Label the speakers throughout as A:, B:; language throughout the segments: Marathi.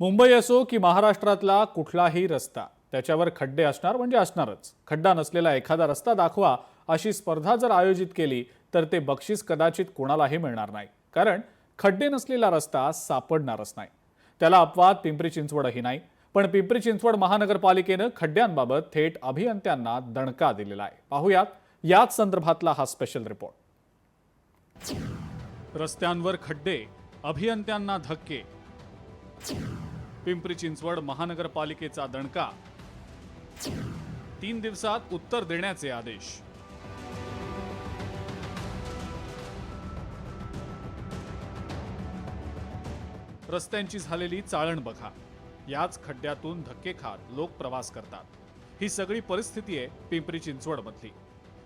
A: मुंबई असो की महाराष्ट्रातला कुठलाही रस्ता त्याच्यावर खड्डे असणार म्हणजे असणारच. खड्डा नसलेला एखादा रस्ता दाखवा अशी स्पर्धा जर आयोजित केली तर ते बक्षीस कदाचित कोणालाही मिळणार नाही. कारण खड्डे नसलेला रस्ता सापडणारच नाही. त्याला अपवाद पिंपरी चिंचवडही नाही. पण पिंपरी चिंचवड महानगरपालिकेनं खड्ड्यांबाबत थेट अभियंत्यांना दणका दिलेला आहे. पाहूयात याच संदर्भातला हा स्पेशल रिपोर्ट रस्त्यांवर खड्डे अभियंत्यांना धक्के. पिंपरी चिंचवड महानगरपालिकेचा दणका. तीन दिवसात उत्तर देण्याचे आदेश. रस्त्यांची झालेली चाळण बघा. याच खड्ड्यातून धक्के खात लोक प्रवास करतात. ही सगळी परिस्थिती आहे पिंपरी चिंचवडमधली.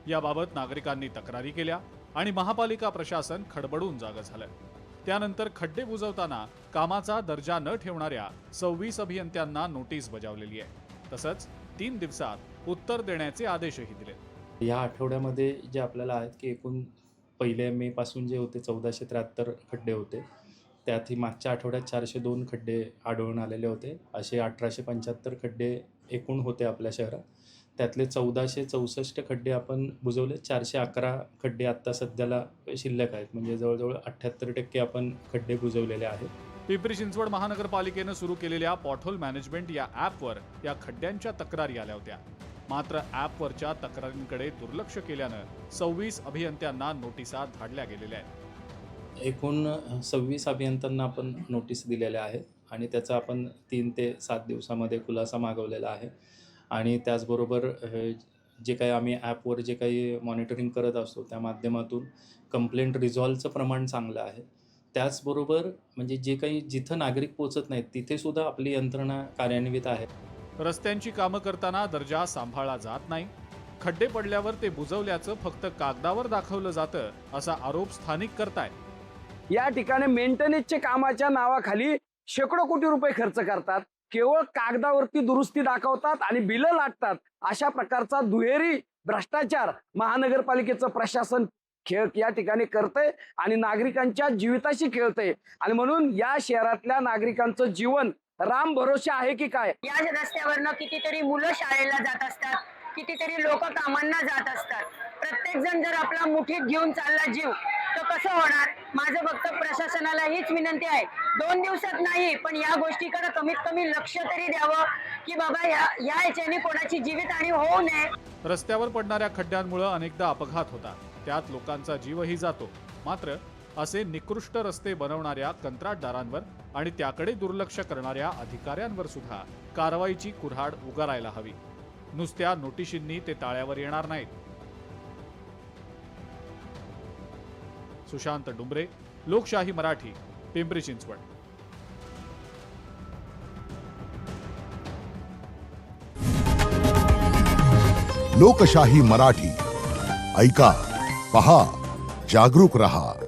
A: याबाबत नागरिकांनी तक्रारी केल्या आणि महापालिका प्रशासन खडबडून जागं झालं. त्यानंतर खड्डे बुजवताना कामाचा दर्जा न ठेवणाऱ्या सव्वीस अभियंत्यांना नोटीस बजावलेली आहे. तसंच तीन दिवसात उत्तर देण्याचे आदेशही दिले
B: या आठवड्यामध्ये जे आपल्याला आहेत की एकूण पहिल्या मे पासून जे होते चौदाशे त्र्याहत्तर खड्डे होते त्यातही मागच्या आठवड्यात चारशे दोन खड्डे आढळून आलेले होते. असे अठराशे पंच्याहत्तर खड्डे एकूण होते आपल्या शहरात. त्यातले चौदाशे चौसष्ट खड्डे आपण बुजवले. चारशे अकरा खड्डे आत्ता सध्याला शिल्लक आहेत. म्हणजे जवळजवळ अठ्ठ्याहत्तर टक्के आपण खड्डे बुजवलेले आहेत.
A: पिंपरी चिंचवड महानगरपालिकेनं सुरू केलेल्या पॉटहोल मॅनेजमेंट या ॲपवर या खड्ड्यांच्या तक्रारी आल्या होत्या. मात्र ॲपवरच्या तक्रारींकडे दुर्लक्ष केल्यानं सव्वीस अभियंत्यांना नोटिसा धाडल्या गेलेल्या आहेत.
B: एकूण सव्वीस अभियंत्यांना आपण नोटीस दिलेल्या आहेत आणि त्याचा आपण तीन ते सात दिवसामध्ये खुलासा मागवलेला आहे. आणि त्याचबरोबर जे काही आम्ही ॲपवर जे काही मॉनिटरिंग करत असतो त्या माध्यमातून कंप्लेंट रिझॉल्वचं प्रमाण चांगलं आहे. त्याचबरोबर म्हणजे जे काही जिथं नागरिक पोचत नाहीत तिथे सुद्धा आपली यंत्रणा कार्यान्वित आहे.
A: रस्त्यांची कामं करताना दर्जा सांभाळला जात नाही. खड्डे पडल्यावर ते बुजवल्याचं फक्त कागदावर दाखवलं जातं असा आरोप स्थानिक करतायत
C: या ठिकाणी मेंटेनन्सच्या कामाच्या नावाखाली शेकडो कोटी रुपये खर्च करतात. केवळ कागदावरती दुरुस्ती दाखवतात आणि बिलं लाटतात. अशा प्रकारचा दुहेरी भ्रष्टाचार महानगरपालिकेचं प्रशासन खेळ या ठिकाणी करतंय आणि नागरिकांच्या जीविताशी खेळतंय. आणि म्हणून या शहरातल्या नागरिकांचं जीवन राम भरोसे आहे की काय?
D: या रस्त्यावरनं कितीतरी मुलं शाळेला जात असतात. कितीतरी लोक कामांना जात असतात. प्रत्येक जण जर आपला मुठीत घेऊन चालला जीव तर कसं होणार? माझं फक्त प्रशासनाला हीच विनंती आहे. दोन दिवसात नाही पण या गोष्टीकडे कमीत कमी लक्ष तरी द्यावं की बाबा या या याच्याने कोणाची जीवितहानी होऊ नये.
A: रस्त्यावर पडणाऱ्या खड्ड्यांमुळे अनेकदा अपघात होतात. त्यात लोकांचा जीवही जातो. मात्र असे निकृष्ट रस्ते बनवणाऱ्या कंत्राटदारांवर आणि त्याकडे दुर्लक्ष करणाऱ्या अधिकाऱ्यांवर सुद्धा कारवाईची कुऱ्हाड उगारायला हवी. नुसत्या नोटिशींनी ते ताळ्यावर येणार नाहीत. सुशांत डुमरे लोकशाही मराठी पिंपरी चिंचवड.
E: लोकशाही मराठी ऐका पहा जागरूक रहा.